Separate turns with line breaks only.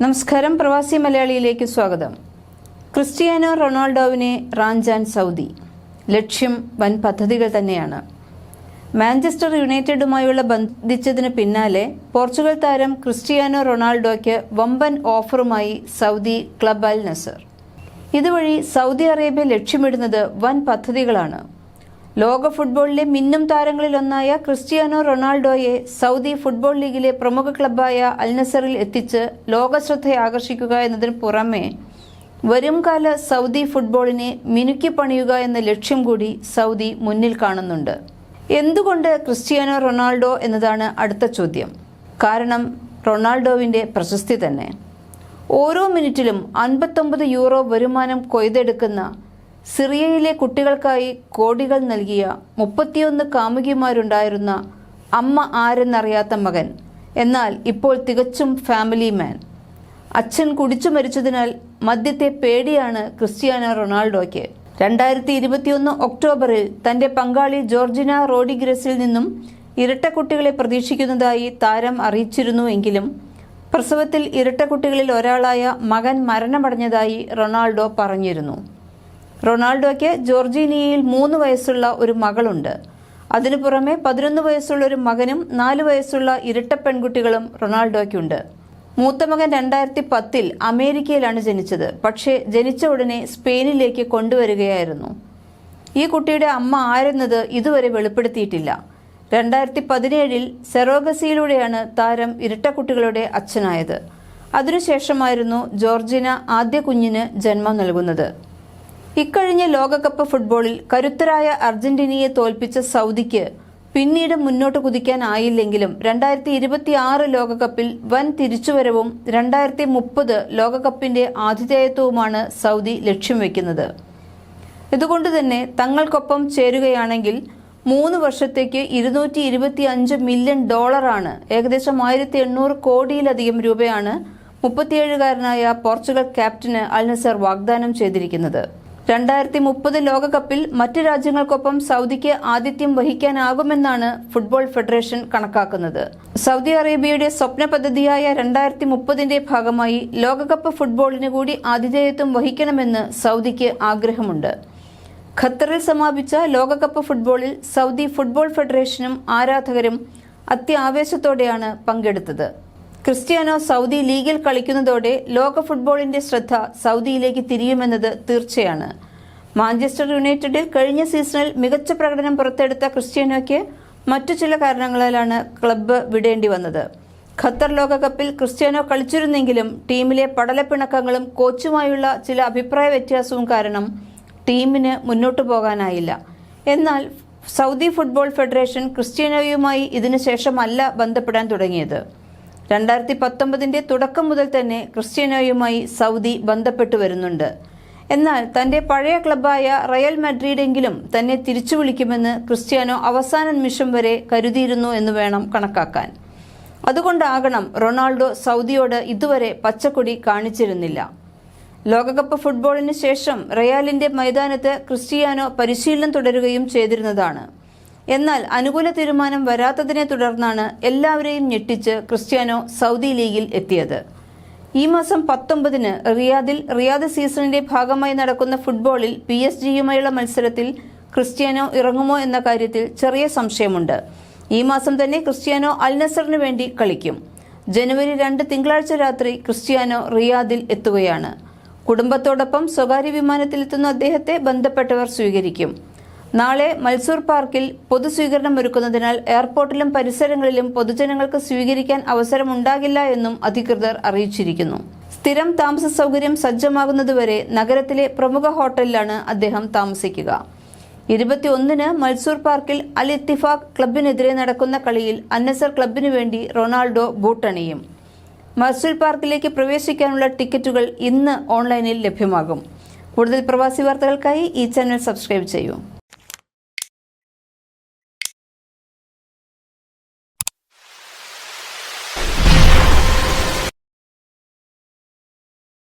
നമസ്കാരം. പ്രവാസി മലയാളിയിലേക്ക് സ്വാഗതം. ക്രിസ്റ്റിയാനോ റൊണാൾഡോവിനെ റാഞ്ചാൻ സൗദി. ലക്ഷ്യം വൻ പദ്ധതികൾ തന്നെയാണ്. മാഞ്ചസ്റ്റർ യുണൈറ്റഡുമായുള്ള ബന്ധിച്ചതിന് പിന്നാലെ പോർച്ചുഗൽ താരം ക്രിസ്റ്റിയാനോ റൊണാൾഡോയ്ക്ക് വമ്പൻ ഓഫറുമായി സൗദി ക്ലബ് അൽ നസർ. ഇതുവഴി സൗദി അറേബ്യ ലക്ഷ്യമിടുന്നത് വൻ പദ്ധതികളാണ്. ലോക ഫുട്ബോളിലെ മിന്നും താരങ്ങളിലൊന്നായ ക്രിസ്റ്റിയാനോ റൊണാൾഡോയെ സൗദി ഫുട്ബോൾ ലീഗിലെ പ്രമുഖ ക്ലബ്ബായ അൽനസറിൽ എത്തിച്ച് ലോകശ്രദ്ധ ആകർഷിക്കുക എന്നതിന് പുറമെ വരുംകാല സൗദി ഫുട്ബോളിനെ മിനുക്കി പണിയുക എന്ന ലക്ഷ്യം കൂടി സൗദി മുന്നിൽ കാണുന്നുണ്ട്. എന്തുകൊണ്ട് ക്രിസ്റ്റിയാനോ റൊണാൾഡോ എന്നതാണ് അടുത്ത ചോദ്യം. കാരണം റൊണാൾഡോവിന്റെ പ്രശസ്തി തന്നെ. ഓരോ മിനിറ്റിലും അൻപത്തൊമ്പത് യൂറോ വരുമാനം കൊയ്തെടുക്കുന്ന സിറിയയിലെ കുട്ടികൾക്കായി കോടികൾ നൽകിയ മുപ്പത്തിയൊന്ന് കാമുകിമാരുണ്ടായിരുന്ന അമ്മ ആരെന്നറിയാത്ത മകൻ എന്നാൽ ഇപ്പോൾ തികച്ചും ഫാമിലി മാൻ അച്ഛൻ കുടിച്ചു മരിച്ചതിനാൽ മദ്യത്തെ പേടിയാണ് ക്രിസ്ത്യാനോ റൊണാൾഡോയ്ക്ക്. രണ്ടായിരത്തി ഇരുപത്തിയൊന്ന് ഒക്ടോബറിൽ തന്റെ പങ്കാളി ജോർജിന റോഡിഗ്രസിൽ നിന്നും ഇരട്ട കുട്ടികളെ പ്രതീക്ഷിക്കുന്നതായി താരം അറിയിച്ചിരുന്നുവെങ്കിലും പ്രസവത്തിൽ ഇരട്ട കുട്ടികളിൽ ഒരാളായ മകൻ മരണമടഞ്ഞതായി റൊണാൾഡോ പറഞ്ഞിരുന്നു. റൊണാൾഡോയ്ക്ക് ജോർജീനിയയിൽ മൂന്ന് വയസ്സുള്ള ഒരു മകളുണ്ട്. അതിനു പുറമെ പതിനൊന്ന് വയസ്സുള്ള ഒരു മകനും നാല് വയസ്സുള്ള ഇരട്ട പെൺകുട്ടികളും റൊണാൾഡോയ്ക്കുണ്ട്. മൂത്ത മകൻ രണ്ടായിരത്തി പത്തിൽ അമേരിക്കയിലാണ് ജനിച്ചത്. പക്ഷേ ജനിച്ച ഉടനെ സ്പെയിനിലേക്ക് കൊണ്ടുവരികയായിരുന്നു. ഈ കുട്ടിയുടെ അമ്മ ആരെന്നത് ഇതുവരെ വെളിപ്പെടുത്തിയിട്ടില്ല. രണ്ടായിരത്തി പതിനേഴിൽ സെറോഗസിയിലൂടെയാണ് താരം ഇരട്ടക്കുട്ടികളുടെ അച്ഛനായത്. അതിനുശേഷമായിരുന്നു ജോർജിന ആദ്യ കുഞ്ഞിന് ജന്മം നൽകുന്നത്. ഇക്കഴിഞ്ഞ ലോകകപ്പ് ഫുട്ബോളിൽ കരുത്തരായ അർജന്റീനയെ തോൽപ്പിച്ച സൗദിക്ക് പിന്നീട് മുന്നോട്ട് കുതിക്കാനായില്ലെങ്കിലും രണ്ടായിരത്തി ഇരുപത്തി ആറ് ലോകകപ്പിൽ വൻ തിരിച്ചുവരവും രണ്ടായിരത്തി മുപ്പത് ലോകകപ്പിന്റെ ആതിഥേയത്വവുമാണ് സൗദി ലക്ഷ്യം വെക്കുന്നത്. ഇതുകൊണ്ട് തന്നെ തങ്ങൾക്കൊപ്പം ചേരുകയാണെങ്കിൽ മൂന്ന് വർഷത്തേക്ക് ഇരുന്നൂറ്റി ഇരുപത്തി അഞ്ച് മില്യൺ ഡോളറാണ് ഏകദേശം ആയിരത്തി എണ്ണൂറ് കോടിയിലധികം രൂപയാണ് മുപ്പത്തിയേഴുകാരനായ പോർച്ചുഗൽ ക്യാപ്റ്റന് അൽനസർ വാഗ്ദാനം ചെയ്തിരിക്കുന്നത്. രണ്ടായിരത്തി മുപ്പത് ലോകകപ്പിൽ മറ്റ് രാജ്യങ്ങൾക്കൊപ്പം സൗദിക്ക് ആതിഥ്യം വഹിക്കാനാകുമെന്നാണ് ഫുട്ബോൾ ഫെഡറേഷൻ കണക്കാക്കുന്നത്. സൗദി അറേബ്യയുടെ സ്വപ്ന പദ്ധതിയായ രണ്ടായിരത്തി മുപ്പതിന്റെ ഭാഗമായി ലോകകപ്പ് ഫുട്ബോളിന് കൂടി ആതിഥേയത്വം വഹിക്കണമെന്ന് സൗദിക്ക് ആഗ്രഹമുണ്ട്. ഖത്തറിൽ സമാപിച്ച ലോകകപ്പ് ഫുട്ബോളിൽ സൗദി ഫുട്ബോൾ ഫെഡറേഷനും ആരാധകരും അത്യാവേശത്തോടെയാണ് പങ്കെടുത്തത്. ക്രിസ്ത്യാനോ സൗദി ലീഗിൽ കളിക്കുന്നതോടെ ലോക ഫുട്ബോളിന്റെ ശ്രദ്ധ സൗദിയിലേക്ക് തിരിയുമെന്നത് തീർച്ചയാണ്. മാഞ്ചസ്റ്റർ യുണൈറ്റഡിൽ കഴിഞ്ഞ സീസണിൽ മികച്ച പ്രകടനം പുറത്തെടുത്ത ക്രിസ്ത്യാനോയ്ക്ക് മറ്റു ചില കാരണങ്ങളാലാണ് ക്ലബ്ബ് വിടേണ്ടി വന്നത്. ഖത്തർ ലോകകപ്പിൽ ക്രിസ്ത്യാനോ കളിച്ചിരുന്നെങ്കിലും ടീമിലെ പടലപ്പിണക്കങ്ങളും കോച്ചുമായുള്ള ചില അഭിപ്രായ വ്യത്യാസവും കാരണം ടീമിന് മുന്നോട്ടു പോകാനായില്ല. എന്നാൽ സൗദി ഫുട്ബോൾ ഫെഡറേഷൻ ക്രിസ്ത്യാനോയുമായി ഇതിനുശേഷമല്ല ബന്ധപ്പെടാൻ തുടങ്ങിയത്. രണ്ടായിരത്തി പത്തൊമ്പതിന്റെ തുടക്കം മുതൽ തന്നെ ക്രിസ്ത്യാനോയുമായി സൗദി ബന്ധപ്പെട്ടു വരുന്നുണ്ട്. എന്നാൽ തന്റെ പഴയ ക്ലബായ റയൽ മഡ്രിഡെങ്കിലും തന്നെ തിരിച്ചു വിളിക്കുമെന്ന് ക്രിസ്ത്യാനോ അവസാന നിമിഷം വരെ കരുതിയിരുന്നു എന്ന് വേണം കണക്കാക്കാൻ. അതുകൊണ്ടാകണം റൊണാൾഡോ സൗദിയോട് ഇതുവരെ പച്ചക്കൊടി കാണിച്ചിരുന്നില്ല. ലോകകപ്പ് ഫുട്ബോളിന് ശേഷം റയാലിന്റെ മൈതാനത്ത് ക്രിസ്റ്റിയാനോ പരിശീലനം തുടരുകയും ചെയ്തിരുന്നതാണ്. എന്നാൽ അനുകൂല തീരുമാനം വരാത്തതിനെ തുടർന്നാണ് എല്ലാവരെയും ഞെട്ടിച്ച് ക്രിസ്ത്യാനോ സൗദി ലീഗിൽ എത്തിയത്. ഈ മാസം പത്തൊമ്പതിന് റിയാദിൽ റിയാദ് സീസണിന്റെ ഭാഗമായി നടക്കുന്ന ഫുട്ബോളിൽ പി എസ് ജിയുമായുള്ള മത്സരത്തിൽ ക്രിസ്ത്യാനോ ഇറങ്ങുമോ എന്ന കാര്യത്തിൽ ചെറിയ സംശയമുണ്ട്. ഈ മാസം തന്നെ ക്രിസ്ത്യാനോ അൽനസറിന് വേണ്ടി കളിക്കും. ജനുവരി രണ്ട് തിങ്കളാഴ്ച രാത്രി ക്രിസ്ത്യാനോ റിയാദിൽ എത്തുകയാണ്. കുടുംബത്തോടൊപ്പം സ്വകാര്യ വിമാനത്തിലെത്തുന്ന അദ്ദേഹത്തെ ബന്ധപ്പെട്ടവർ സ്വീകരിക്കും. നാളെ മൽസൂർ പാർക്കിൽ പൊതുസ്വീകരണം ഒരുക്കുന്നതിനാൽ എയർപോർട്ടിലും പരിസരങ്ങളിലും പൊതുജനങ്ങൾക്ക് സ്വീകരിക്കാൻ അവസരമുണ്ടാകില്ല എന്നും അധികൃതർ അറിയിച്ചിരിക്കുന്നു. സ്ഥിരം താമസ സൗകര്യം സജ്ജമാകുന്നതുവരെ നഗരത്തിലെ പ്രമുഖ ഹോട്ടലിലാണ് അദ്ദേഹം താമസിക്കുക. ഇരുപത്തിയൊന്നിന് മൽസൂർ പാർക്കിൽ അൽ ഇത്തിഫാഖ് ക്ലബിനെതിരെ നടക്കുന്ന കളിയിൽ അന്നസർ ക്ലബിനു വേണ്ടി റൊണാൾഡോ ബൂട്ടണിയും. മൽസൂർ പാർക്കിലേക്ക് പ്രവേശിക്കാനുള്ള ടിക്കറ്റുകൾ ഇന്ന് ഓൺലൈനിൽ ലഭ്യമാകും. കൂടുതൽ പ്രവാസി വാർത്തകൾക്കായി ഈ ചാനൽ സബ്സ്ക്രൈബ് ചെയ്യൂ.